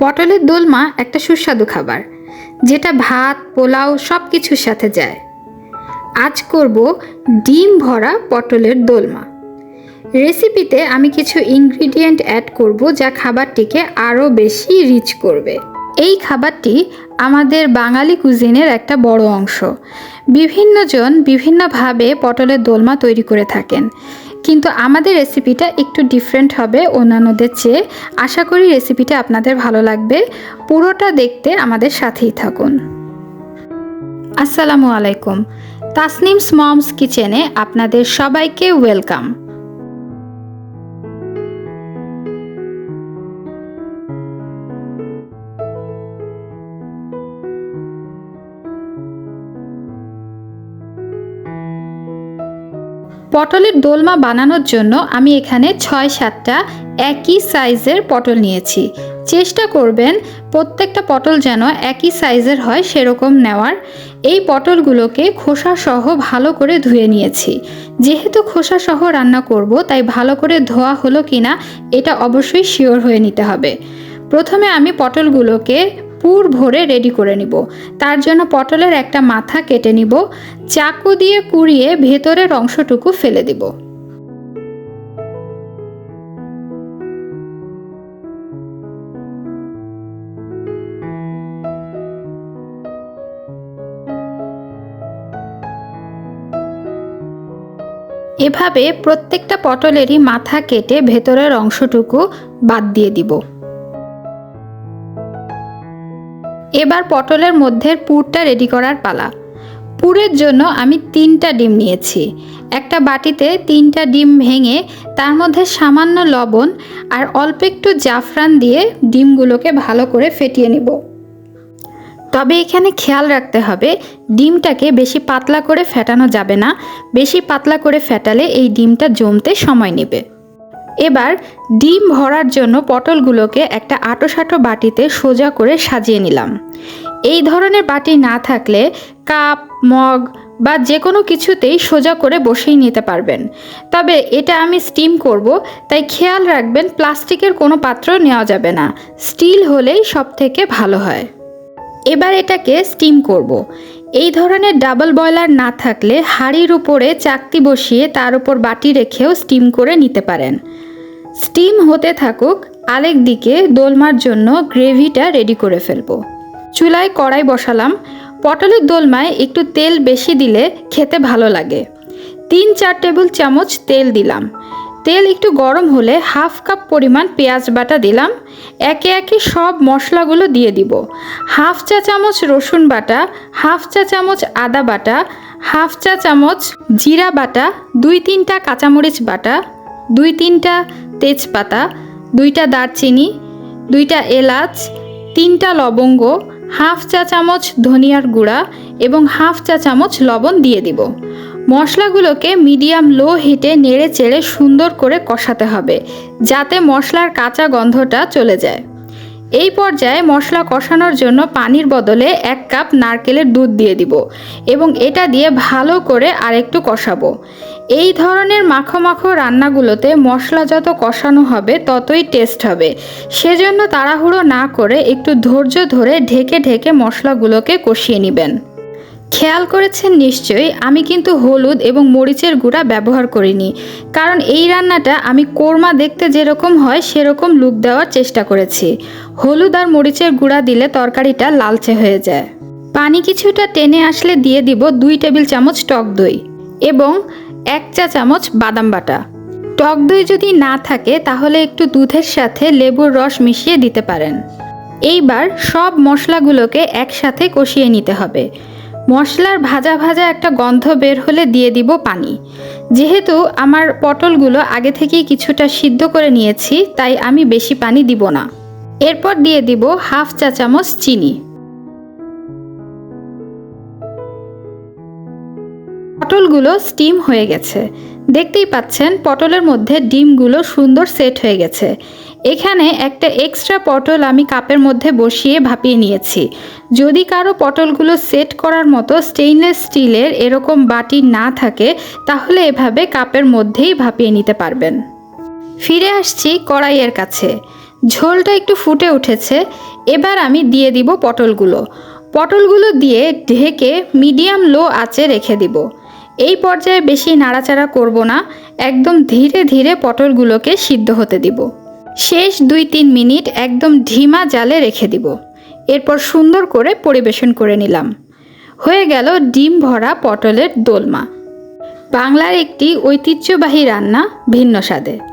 পটলের দোলমা একটা সুস্বাদু খাবার, যেটা ভাত, পোলাও সব কিছুর সাথে যায়। আজ করব ডিম ভরা পটলের দোলমা। রেসিপিতে আমি কিছু ইনগ্রিডিয়েন্ট অ্যাড করব যা খাবারটিকে আরও বেশি রিচ করবে। এই খাবারটি আমাদের বাঙালি কুজিনের একটা বড় অংশ। বিভিন্নজন বিভিন্নভাবে পটলের দোলমা তৈরি করে থাকেন। কিন্তু আমাদের রেসিপিটা একটু ডিফারেন্ট হবে অন্যান্যদের চেয়ে। আশা করি রেসিপিটা আপনাদের ভালো লাগবে। পুরোটা দেখতে আমাদের সাথেই থাকুন। আসসালামু আলাইকুম। তাসনিমস মমস কিচেনে আপনাদের সবাইকে ওয়েলকাম। পটলের দোলমা বানানোর জন্য আমি এখানে ছয় সাতটা একই সাইজের পটল নিয়েছি। চেষ্টা করবেন প্রত্যেকটা পটল যেন একই সাইজের হয় সেরকম নেওয়ার। এই পটলগুলোকে খোসা সহ ভালো করে ধুয়ে নিয়েছি। যেহেতু খোসা সহ রান্না করব, তাই ভালো করে ধোয়া হলো কিনা এটা অবশ্যই শিওর হয়ে নিতে হবে। প্রথমে আমি পটলগুলোকে পুর ভরে রেডি করে নিব। তার জন্য পটলের একটা মাথা কেটে নিব, চাকু দিয়ে কুড়িয়ে ভেতরের অংশটুকু ফেলে দিব। এভাবে প্রত্যেকটা পটলেরই মাথা কেটে ভেতরের অংশটুকু বাদ দিয়ে দিব। এবার পটলের মধ্যে পুরটা রেডি করার পালা। পুরের জন্য আমি তিনটা ডিম নিয়েছি। একটা বাটিতে তিনটা ডিম ভেঙে তার মধ্যে সামান্য লবণ আর অল্প একটু জাফরান দিয়ে ডিমগুলোকে ভালো করে ফেটিয়ে নিব। তবে এখানে খেয়াল রাখতে হবে, ডিমটাকে বেশি পাতলা করে ফেটানো যাবে না। বেশি পাতলা করে ফেটালে এই ডিমটা জমতে সময় নেবে। এবার ডিম ভরার জন্য পটলগুলোকে একটা আটোসাটো বাটিতে সোজা করে সাজিয়ে নিলাম। এই ধরনের বাটি না থাকলে কাপ, মগ বা যে কোনো কিছুতেই সোজা করে বসেই নিতে পারবেন। তবে এটা আমি স্টিম করব, তাই খেয়াল রাখবেন প্লাস্টিকের কোনো পাত্র নেওয়া যাবে না। স্টিল হলেই সব থেকে ভালো হয়। এবার এটাকে স্টিম করব। এই ধরনের ডাবল বয়লার না থাকলে হাঁড়ির উপরে চাকতি বসিয়ে তার উপর বাটি রেখেও স্টিম করে নিতে পারেন। স্টিম হতে থাকুক, আরেক দিকে দোলমার জন্য গ্রেভিটা রেডি করে ফেলব। চুলায় কড়াই বসালাম। পটলের দোলমায় একটু তেল বেশি দিলে খেতে ভালো লাগে। তিন চার টেবিল চামচ তেল দিলাম। তেল একটু গরম হলে হাফ কাপ পরিমাণ পেঁয়াজ বাটা দিলাম। একে একে সব মশলাগুলো দিয়ে দিব। হাফ চা চামচ রসুন বাটা, হাফ চা চামচ আদা বাটা, হাফ চা চামচ জিরা বাটা, দুই তিনটা কাঁচামরিচ বাটা দুই তিনটা তেজপাতা, দুইটা দারচিনি, দুইটা এলাচ, তিনটা লবঙ্গ, হাফ চা চামচ ধনিয়ার গুঁড়া এবং হাফ চা চামচ লবণ দিয়ে দিব। মশলাগুলোকে মিডিয়াম লো হিটে নেড়ে চেড়ে সুন্দর করে কষাতে হবে, যাতে মশলার কাঁচা গন্ধটা চলে যায়। এই পর্যায়ে মশলা কষানোর জন্য পানির বদলে এক কাপ নারকেলের দুধ দিয়ে দিব এবং এটা দিয়ে ভালো করে আরেকটু কষাবো। এই ধরনের মাখো মাখো রান্নাগুলোতে মশলা যত কষানো হবে, ততই টেস্ট হবে। সেজন্য তাড়াহুড়ো না করে একটু ধৈর্য ধরে ঢেকে ঢেকে মশলাগুলোকে কষিয়ে নেবেন। খেয়াল করেছেন নিশ্চয়ই, আমি কিন্তু হলুদ এবং মরিচের গুঁড়া ব্যবহার করিনি, কারণ এই রান্নাটা আমি কোরমা দেখতে যেরকম হয়, সেরকম লুক দেওয়ার চেষ্টা করেছি। হলুদ আর মরিচের গুঁড়া দিলে তরকারিটা লালচে হয়ে যায়। পানি কিছুটা টেনে আসলে দিয়ে দিব দুই টেবিল চামচ টক দই এবং এক চা চামচ বাদাম বাটা। টক দই যদি না থাকে, তাহলে একটু দুধের সাথে লেবুর রস মিশিয়ে দিতে পারেন। এইবার সব মশলাগুলোকে একসাথে কষিয়ে নিতে হবে। মশলার ভাজা ভাজা একটা গন্ধ বের হলে দিয়ে দিব পানি। যেহেতু আমার পটলগুলো আগে থেকেই কিছুটা সিদ্ধ করে নিয়েছি, তাই আমি বেশি পানি দিব না। এরপর দিয়ে দিব হাফ চা চামচ চিনি। পটলগুলো স্টিম হয়ে গেছে। দেখতেই পাচ্ছেন, পটলের মধ্যে ডিমগুলো সুন্দর সেট হয়ে গেছে। এখানে একটা এক্সট্রা পটল আমি কাপের মধ্যে বসিয়ে ভাপিয়ে নিয়েছি। যদি কারও পটলগুলো সেট করার মতো স্টেইনলেস স্টিলের এরকম বাটি না থাকে, তাহলে এভাবে কাপের মধ্যেই ভাপিয়ে নিতে পারবেন। ফিরে আসছি কড়াইয়ের কাছে। ঝোলটা একটু ফুটে উঠেছে। এবার আমি দিয়ে দিব পটলগুলো। পটলগুলো দিয়ে ঢেকে মিডিয়াম লো আঁচে রেখে দিব। এই পর্যায়ে বেশি নাড়াচাড়া করব না, একদম ধীরে ধীরে পটলগুলোকে সিদ্ধ হতে দিব। শেষ দুই তিন মিনিট একদম ঢিমা জালে রেখে দিব। এরপর সুন্দর করে পরিবেশন করে নিলাম। হয়ে গেল ডিম ভরা পটলের দোলমা। বাংলার একটি ঐতিহ্যবাহী রান্না, ভিন্ন স্বাদে।